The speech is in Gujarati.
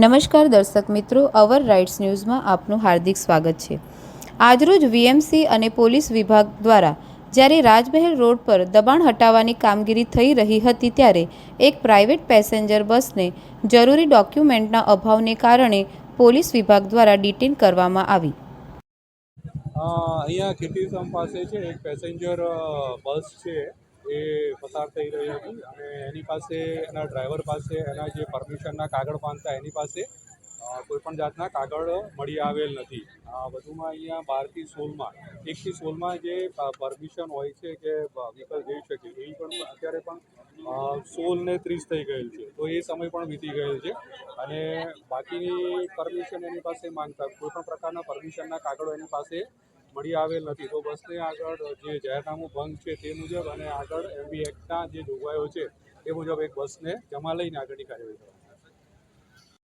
નમસ્કાર દર્શક મિત્રો, અવર રાઇટ્સ ન્યૂઝમાં આપનું હાર્દિક સ્વાગત છે. આજરોજ વીએમસી અને પોલીસ વિભાગ દ્વારા જ્યારે રાજમહેલ રોડ પર દબાણ હટાવવાની કામગીરી થઈ રહી હતી ત્યારે એક પ્રાઇવેટ પેસેન્જર બસને જરૂરી ડોક્યુમેન્ટના અભાવને કારણે પોલીસ વિભાગ દ્વારા ડિટેન કરવામાં આવી. અહીંયા કીર્તિસ્તંભ પાસે છે, એક પેસેન્જર બસ છે. એ પસાર થઈ રહી હતી અને એની પાસે એના ડ્રાઈવર પાસે એના જે પરમિશનના કાગળ બાંધતા એની પાસે કોઈપણ જાતના કાગળ મળી આવેલ નથી. વધુમાં અહીંયા બારથી સોળમાં એકથી સોળમાં જે પરમિશન હોય છે કે વ્હીકલ જઈ શકે એ પણ અત્યારે પણ અ, ને ત્રીસ થઈ ગયેલ છે. તો એ સમય પણ વીતી ગયેલ છે અને બાકીની પરમિશન એની પાસે માંગતા કોઈપણ પ્રકારના પરમિશનના કાગળો એની પાસે મળી આવેલ નથી. તો બસને આગળ જે જાહેરનામું ભંગ છે તે મુજબ અને આગળ એમબી એક્ટના જે જોગવાઈઓ છે એ મુજબ એક બસને જમા લઈને આગળની કાર્યવાહી કરવામાં